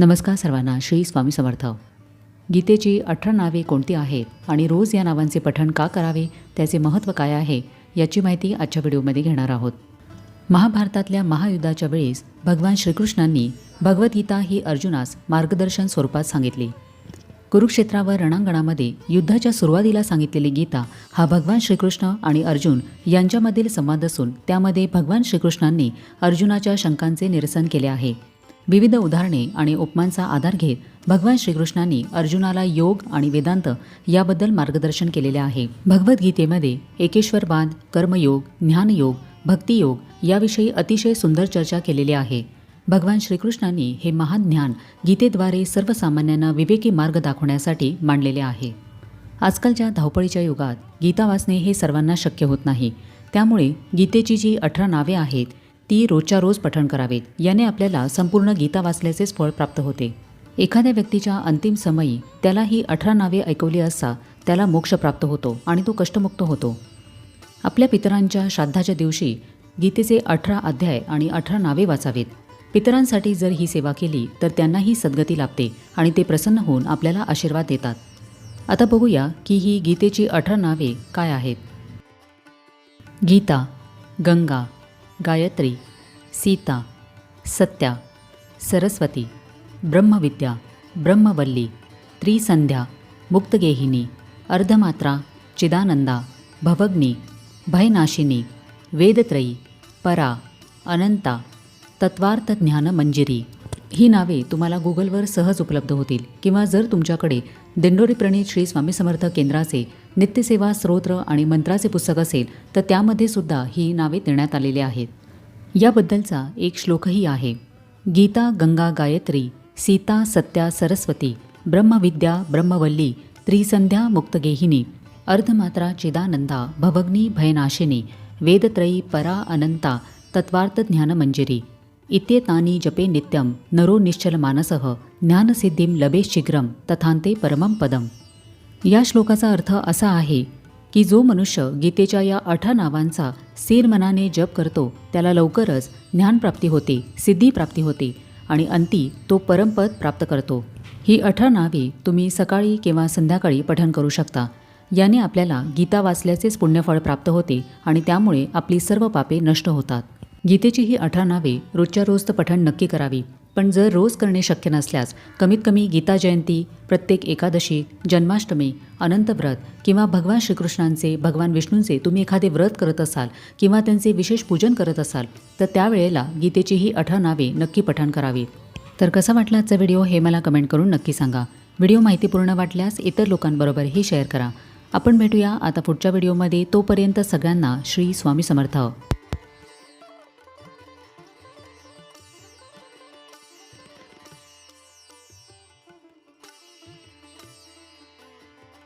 नमस्कार सर्वांना श्री स्वामी समर्थ. गीतेची अठरा नावे कोणती आहेत आणि रोज या नावांचे पठण का करावे त्याचे महत्त्व काय आहे याची माहिती आजच्या व्हिडिओमध्ये घेणार आहोत. महाभारतातल्या महायुद्धाच्या वेळेस भगवान श्रीकृष्णांनी भगवद्गीता ही अर्जुनास मार्गदर्शन स्वरूपात सांगितली. कुरुक्षेत्रावर रणांगणामध्ये युद्धाच्या सुरुवातीला सांगितलेली गीता हा भगवान श्रीकृष्ण आणि अर्जुन यांच्यामधील संवाद असून त्यामध्ये भगवान श्रीकृष्णांनी अर्जुनाच्या शंकांचे निरसन केले आहे. विविध उदाहरणे आणि उपमांचा आधार घेत भगवान श्रीकृष्णांनी अर्जुनाला योग आणि वेदांत याबद्दल मार्गदर्शन केलेले आहे. भगवद्गीतेमध्ये एकेश्वरवाद कर्मयोग ज्ञानयोग भक्तियोग याविषयी अतिशय सुंदर चर्चा केलेली आहे. भगवान श्रीकृष्णांनी हे महान ज्ञान गीतेद्वारे सर्वसामान्यांना विवेकी मार्ग दाखवण्यासाठी मांडलेले आहे. आजकालच्या धावपळीच्या युगात गीता वाचणे हे सर्वांना शक्य होत नाही. त्यामुळे गीतेची जी अठरा नावे आहेत ती रोजच्या रोज पठण करावेत. याने आपल्याला संपूर्ण गीता वाचल्याचेच फळ प्राप्त होते. एखाद्या व्यक्तीच्या अंतिम समयी त्याला ही अठरा नावे ऐकवली असता त्याला मोक्ष प्राप्त होतो आणि तो कष्टमुक्त होतो. आपल्या पितरांच्या श्राद्धाच्या दिवशी गीतेचे अठरा अध्याय आणि अठरा नावे वाचावीत. पितरांसाठी जर ही सेवा केली तर त्यांनाही सद्गती लाभते आणि ते प्रसन्न होऊन आपल्याला आशीर्वाद देतात. आता बघूया की ही गीतेची अठरा नावे काय आहेत. गीता गंगा गायत्री सीता सत्या सरस्वती ब्रह्मविद्या ब्रह्मवल्ली त्रिसंध्या मुक्तगेहिनी अर्धमात्रा चिदानंदा भवग्नी भयनाशिनी वेदत्रयी परा अनंता तत्वार्थ ज्ञान मंजिरी ही नावे तुम्हाला गुगलवर सहज उपलब्ध होतील. किंवा जर तुमच्याकडे दिंडोरी प्रणित श्री स्वामी समर्थ केंद्राचे नित्यसेवा स्तोत्र आणि मंत्राचे पुस्तक असेल तर त्यामध्ये सुद्धा ही नावे देण्यात आलेली आहेत. याबद्दलचा एक श्लोकही आहे. गीता गंगा गायत्री सीता सत्या सरस्वती ब्रह्मविद्या ब्रह्मवल्ली त्रिसंध्या मुक्तगेहिनी अर्धमात्रा चिदानंदा भवग्नी भयनाशिनी वेदत्रयी परा अनंता तत्वार्थ ज्ञानमंजिरी इत्येतानि जपे नित्यं नरो निश्चल मानसः लबे लभेशीघ्रं तथांते परमं पदम। या श्लोकाचा अर्थ असा आहे की जो मनुष्य गीतेच्या या अठा नावांचा स्थिर मनाने जप करतो त्याला लवकरच ज्ञानप्राप्ती होते सिद्धिप्राप्ती होते आणि अंती तो परमपद प्राप्त करतो। ही अठरा नावे तुम्ही सकाळी किंवा संध्याकाळी पठण करू शकता। याने आपल्याला गीता वाचल्याचेच पुण्यफळ प्राप्त होते आणि त्यामुळे आपली सर्व पापे नष्ट होतात। गीतेची ही अठरा नावे रोजच्या रोज तर पठण नक्की करावी. पण जर रोज करणे शक्य नसल्यास कमीत कमी गीता जयंती प्रत्येक एकादशी जन्माष्टमी अनंत व्रत किंवा भगवान श्रीकृष्णांचे भगवान विष्णूंचे तुम्ही एखादे व्रत करत असाल किंवा त्यांचे विशेष पूजन करत असाल तर त्यावेळेला गीतेची ही अठरा नावे नक्की पठण करावी. तर कसा वाटला आजचा व्हिडिओ हे मला कमेंट करून नक्की सांगा. व्हिडिओ माहितीपूर्ण वाटल्यास इतर लोकांबरोबरही शेअर करा. आपण भेटूया आता पुढच्या व्हिडिओमध्ये. तोपर्यंत सगळ्यांना श्री स्वामी समर्थ.